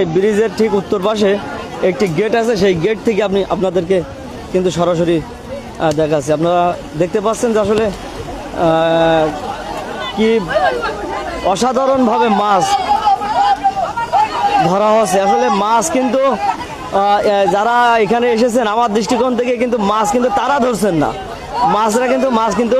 এই ব্রিজের ঠিক উত্তর পাশে একটি গেট আছে। সেই গেট থেকে আপনি আপনাদেরকে কিন্তু সরাসরি দেখাচ্ছি। আপনারা দেখতে পাচ্ছেন যে আসলে কি অসাধারণভাবে মাছ ধরা হচ্ছে। আসলে মাছ কিন্তু যারা এখানে এসেছেন, আমার দৃষ্টিকোণ থেকে কিন্তু মাছ কিন্তু তারা ধরছেন না। মাছরা কিন্তু, মাছ কিন্তু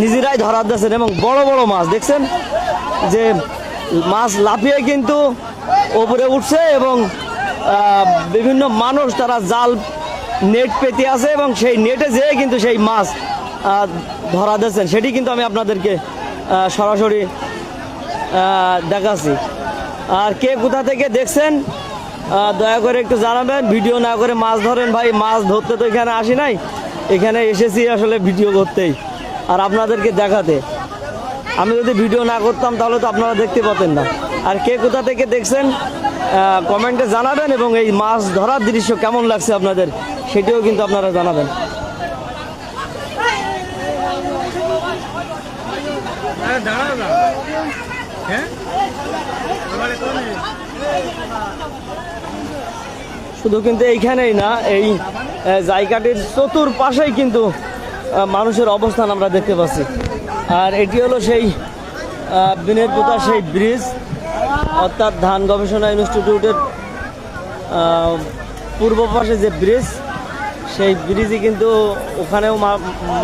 নিজেরাই ধরা দিচ্ছেন এবং বড় বড় মাছ। দেখছেন যে মাছ লাফিয়ে কিন্তু ওপরে উঠছে এবং বিভিন্ন মানুষ তারা জাল নেট পেতে আছে এবং সেই নেটে যেয়ে কিন্তু সেই মাছ ধরা দিচ্ছেন সেটি কিন্তু আমি আপনাদেরকে সরাসরি দেখাচ্ছি। আর কে কোথা থেকে দেখছেন দয়া করে একটু জানাবেন। ভিডিও না করে মাছ ধরেন ভাই, মাছ ধরতে তো এখানে আসি নাই। এখানে এসেছি আসলে ভিডিও করতেই। আর আপনাদেরকে দেখাতে। আমি যদি ভিডিও না করতাম, তাহলে তো আপনারা দেখতে পেতেন না। আর কে কোথা থেকে দেখছেন কমেন্টে জানাবেন এবং এই মাছ ধরার দৃশ্য কেমন লাগছে আপনাদের, সেটিও কিন্তু আপনারা জানাবেন। শুধু কিন্তু এইখানেই না, এই জায়গাটির চতুর্পাশেই কিন্তু মানুষের অবস্থান আমরা দেখতে পাচ্ছি। আর এটি হলো সেই বিনের পোতা সেই ব্রিজ অর্থাৎ ধান গবেষণা ইনস্টিটিউটের পূর্ব পাশে যে ব্রিজ সেই ব্রিজে কিন্তু ওখানেও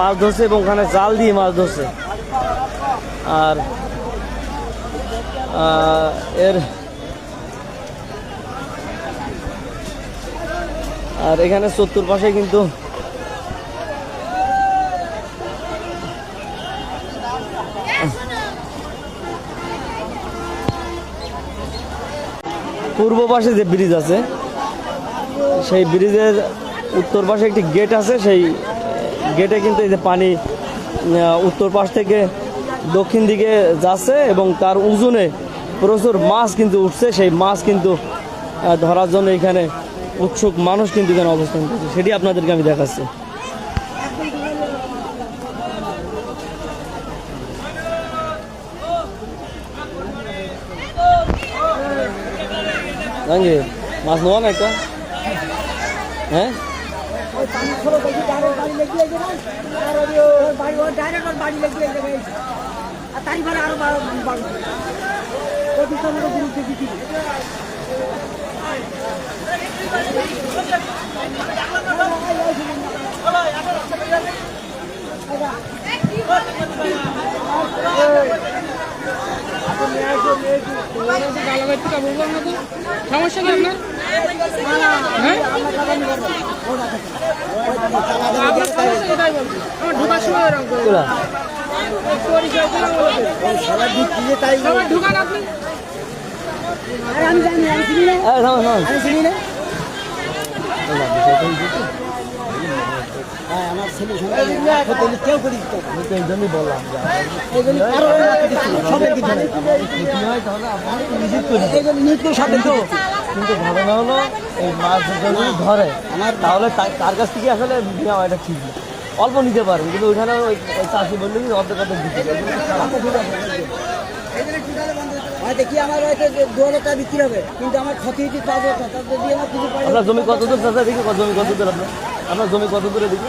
মাছ ধরছে এবং ওখানে জাল দিয়ে মাছ ধরছে। আর এর, আর এখানে চত্বর পাশে কিন্তু পূর্ব পাশে যে ব্রিজ আছে, সেই ব্রিজের উত্তর পাশে একটি গেট আছে, সেই গেটে কিন্তু এই যে পানি উত্তর পাশ থেকে দক্ষিণ দিকে যাচ্ছে এবং তার উজনে প্রচুর মাছ কিন্তু উঠছে। সেই মাছ কিন্তু ধরার জন্য এখানে উৎসুক মানুষ কিন্তু এখানে অবস্থান করছে। সেটি আপনাদেরকে আমি দেখাচ্ছি। জাঙ্গির মাছ নেওয়া না একটা হ্যাঁ না আর বাড়ি ওর ডাইরেক্ট ওর বাড়ি লেগে গেছে আর তারই ভাড়া আরও বাড়বে প্রতিষ্ঠানের বিরুদ্ধে দিচ্ছি সমস্যা কি আপনার হ্যাঁ আপনার সমস্যা এটাই বলছি আমার ঢোকার সময় এরকম করে কোলা পরিচয় দিলাম বলে। সবাই ঢুকান আপনি? আরে আমি জানি আমি চিনি না। আমি চিনি না হ্যাঁ, কিন্তু ঘটনা হলো এই মাছ যদি ধরে তাহলে তার কাছ থেকে আসলে নেওয়া ঠিক না অল্প নিতে পারেন কিন্তু ওইখানে ওই চাষি বললে কি অর্ধেক অর্ধেক দিতে। হয়তো আমার হবে কিন্তু আমার আমার জমি কত দূর চাষা দেখি জমি কত দূর আপনার জমি কত দূরে দেখি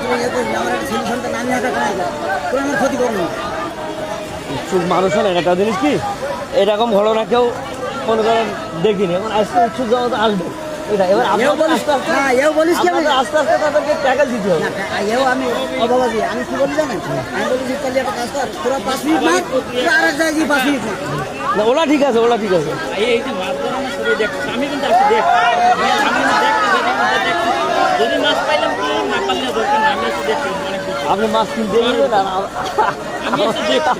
উৎসুক মানুষ না একটা জিনিস কি? এরকম ঘটনা কেউ মনে করেন দেখিনি। এখন আজকে উৎসুক জগৎ আসবে। এটা এবার বলিস আস্তে আস্তে বলিস কি আমি? আস্তে আস্তে তাদেরকে ট্যাকেল দিতে হবে। আমি কি বলি জানেন? আমি বলি যে তাহলে একটা কাজ কর তোরা পাঁচ মিনিট মার তোরা আর এক জায়গায় পাঁচ মিনিট না ওলা ঠিক আছে ওলা ঠিক আছে। এই এই যে মাছ ধরা মাছ ধরে আমি কিন্তু আসছি দেখ আপনি মাছ কিনতে গেলেন? আর আমি এসে দেখছি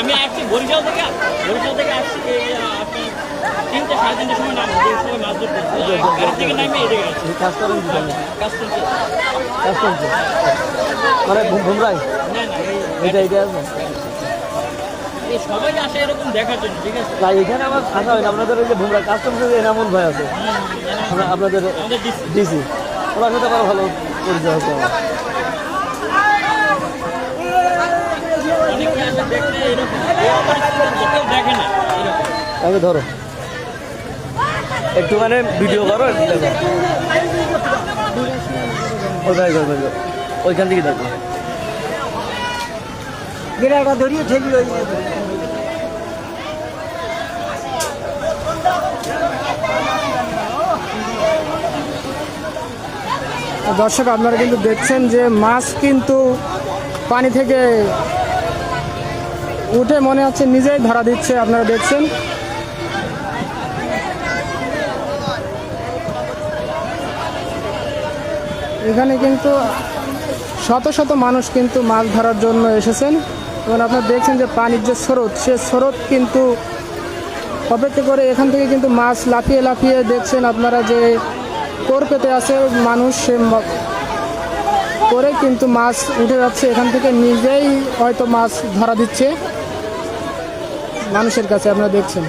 আমি আসছি বরিশাল থেকে। বরিশাল থেকে আসছি আপনি তিনটে সাড়ে তিনটের সময় নামবো যে সবাই মাছ ধরতে গাড়ি থেকে নামে এদিকে গেছে কাজ করেন কাজ করছে। কাজ করছে মানে ভুম- ভুমরাই না না এটা এটা সবাই আসে এরকম দেখার জন্য ঠিক আছে? না এখানে আমার আসা হয় না। আপনাদের ওই যে ভুমরা কাস্টম থেকে এনামুল ভাই আছে আপনাদের ডিসি ডিসি ওনার সাথে আমার ভালো পরিচয় হচ্ছে আমার। আগে ধরো। একটু মানে ভিডিও করো একটু দেখো। ওইখানে করো, ওইখান থেকে দেখো। ধরিয়ে ঠেলি ওই দর্শক, আপনারা কিন্তু দেখছেন যে মাছ কিন্তু পানি থেকে উঠে মনে হচ্ছে নিজেই ধরা দিচ্ছে, আপনারা দেখছেন। এখানে কিন্তু শত শত মানুষ কিন্তু মাছ ধরার জন্য এসেছেন এবং আপনারা দেখছেন যে পানির যে স্রোত, সে স্রোত কিন্তু অপেক্ষা করে এখান থেকে কিন্তু মাছ লাফিয়ে লাফিয়ে দেখছেন আপনারা যে কোর পেতে আছে মানুষ সে করে কিন্তু মাছ উঠে যাচ্ছে এখান থেকে, নিজেই হয়তো মাছ ধরা দিচ্ছে। মানুষের কাছে আপনারা দেখছেন।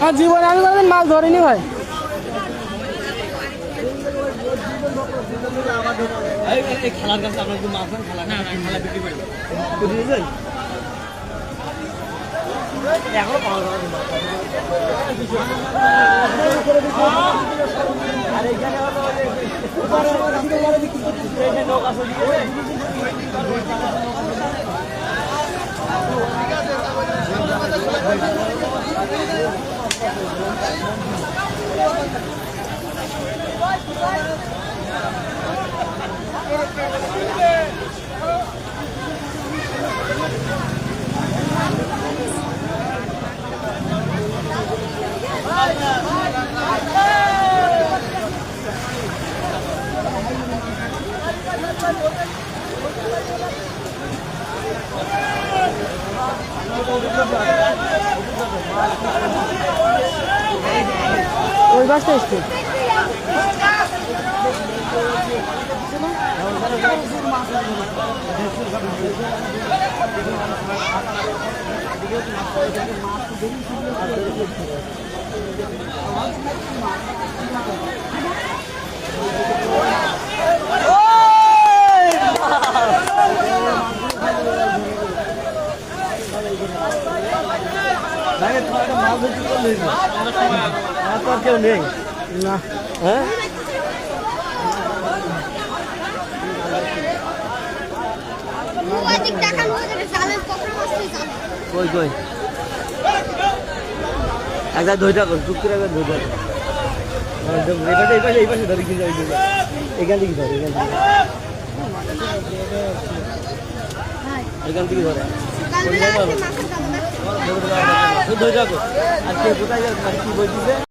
আর জীবনে আমি কোনোদিন মাছ ধরিনি ভাই। খেলার কাছে আপনার মাছ খেলা এইখানে হলো ওই যে উপরে এই যে নৌকা চলিয়েছে। ওই গাছটা এসছে নাকি তোমার একটা মাছ ধরতে পারলে না। মাছ তো আর কেউ নেই না হ্যাঁ কই কই একটা ধৈর্য কর চুপ করে একবার ধৈর্য এই পাশে এই পাশে ধরে এখান থেকে ধরে এখান থেকে ধরে কালবেলা হয়ে যাব আর কে কোথায় যাচ্ছে কি বলছিস